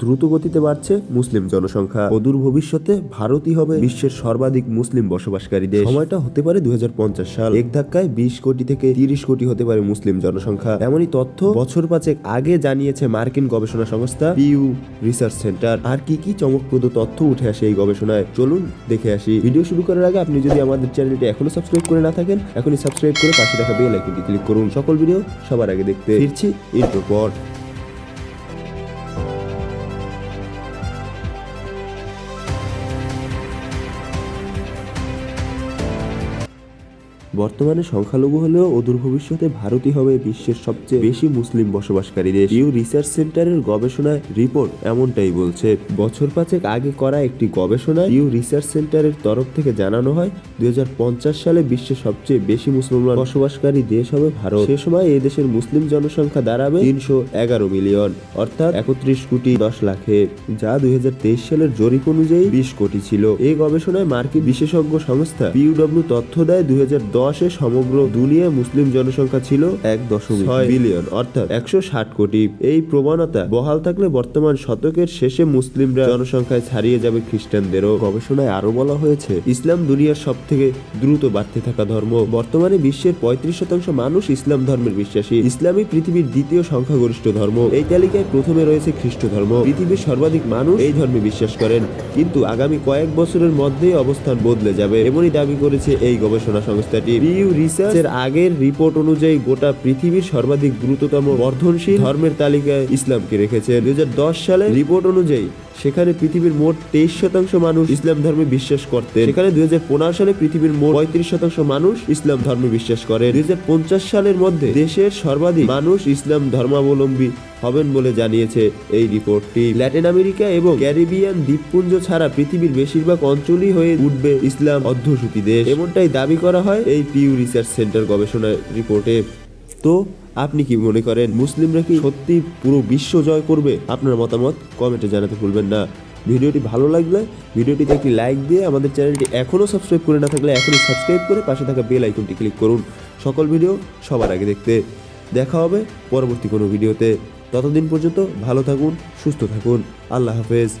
দ্রুত গতিতে বাড়ছে মুসলিম জনসংখ্যা। অদূর ভবিষ্যতে ভারতই হবে বিশ্বের সর্বাধিক মুসলিম বসবাসকারী দেশ। সময়টা হতে পারে দুই সাল। এক ধাক্কায় বিশ কোটি থেকে তিরিশ কোটি হতে পারে মুসলিম জনসংখ্যা। এমনই তথ্য বছর পাঁচেক আগে জানিয়েছে মার্কিন গবেষণা সংস্থা পিউ রিসার্চ সেন্টার। আর কি কি চমকপ্রদ তথ্য উঠে আসে এই গবেষণায়? চলুন দেখে আসি। ভিডিও শুরু করার আগে আপনি যদি আমাদের চ্যানেলটি এখনও সাবস্ক্রাইব করে না থাকেন, এখনই সাবস্ক্রাইব করে পাশে রাখা বেল আইকনটি ক্লিক করুন। সকল ভিডিও সবার আগে দেখতে ফিরছি ইন্টোর বর্তমানে সংখ্যালঘু হলেও অদূর ভবিষ্যতে ভারতই হবে বিশ্বের সবচেয়ে বেশি মুসলিম বসবাসকারী দেশ। ইউ রিসার্চ সেন্টারের গবেষণায় রিপোর্ট এমনটাই বলছে। বছর পাঁচেক আগে করা একটি গবেষণায় ইউ রিসার্চ সেন্টারের তরফ থেকে জানানো হয়, দুই সালে বিশ্বের সবচেয়ে বেশি মুসলমান বসবাসকারী দেশ হবে ভারত। সে সময় এই দেশের মুসলিম জনসংখ্যা দাঁড়াবে তিনশো এগারো মিলিয়ন, অর্থাৎ একত্রিশ কোটি দশ লাখে, যা দুই হাজার তেইশ সালের জরিপ অনুযায়ী বিশ কোটি ছিল। এই গবেষণায় মার্কিন বিশেষজ্ঞ সংস্থা পিউডব্লিউ তথ্য দেয়, দুই হাজার দশ দশে সমগ্র দুনিয়ায় মুসলিম জনসংখ্যা ছিল এক দশমিক ছয় বিলিয়ন অর্থাৎ একশো ষাট কোটি। এই প্রবণতা বহাল থাকলে বর্তমান শতকের শেষে মুসলিমরা জনসংখ্যায় ছাড়িয়ে যাবে খ্রিস্টানদেরও। গবেষণায় আরও বলা হয়েছে ইসলাম দুনিয়ার সব থেকে দ্রুত বাড়তে থাকা ধর্ম। বর্তমানে বিশ্বের পঁয়ত্রিশ শতাংশ মানুষ ইসলাম ধর্মের বিশ্বাসী। ইসলামই পৃথিবীর দ্বিতীয় সংখ্যাগরিষ্ঠ ধর্ম। এই তালিকায় প্রথমে রয়েছে খ্রিস্ট ধর্ম। পৃথিবীর সর্বাধিক মানুষ এই ধর্মে বিশ্বাস করেন। কিন্তু আগামী কয়েক বছরের মধ্যেই অবস্থান বদলে যাবে এমনই দাবি করেছে এই গবেষণা সংস্থাটি। পিউ রিসার্চ এর আগের রিপোর্ট অনুযায়ী গোটা পৃথিবীর সর্বাধিক দ্রুততম বর্ধনশীল ধর্মের তালিকায় ইসলামকে রেখেছে। দুই সালে রিপোর্ট অনুযায়ী সেখানে পৃথিবীর মোট তেইশ শতাংশ মানুষ ইসলাম ধর্মে বিশ্বাস করতেন। সেখানে দুই হাজার পনেরো সালে পৃথিবীর মোট পঁয়ত্রিশ শতাংশ মানুষ ইসলাম ধর্মে বিশ্বাস করে দুই সালের মধ্যে দেশের সর্বাধিক মানুষ ইসলাম ধর্মাবলম্বী হবেন বলে জানিয়েছে এই রিপোর্টটি। ল্যাটিন আমেরিকা এবং ক্যারিবিয়ান দ্বীপপুঞ্জ ছাড়া পৃথিবীর বেশিরভাগ অঞ্চলই হয়ে উঠবে ইসলাম অধ্যুষিত দেশ। এমনটাই দাবি করা হয় এই পিউ রিসার্চ সেন্টার গবেষণা রিপোর্টে। তো আপনি কি মনে করেন মুসলিমরা কি সত্যি পুরো বিশ্ব জয় করবে? আপনার মতামত কমেন্টে জানাতে ভুলবেন না। ভিডিওটি ভালো লাগলে ভিডিওটিতে একটি লাইক দিয়ে আমাদের চ্যানেলটি এখনও সাবস্ক্রাইব করে না থাকলে এখনই সাবস্ক্রাইব করে পাশে থাকা বেল আইকনটি ক্লিক করুন। সকল ভিডিও সবার আগে দেখতে। দেখা হবে পরবর্তী কোনো ভিডিওতে। ততদিন পর্যন্ত ভালো থাকুন, সুস্থ থাকুন। আল্লাহ হাফেজ।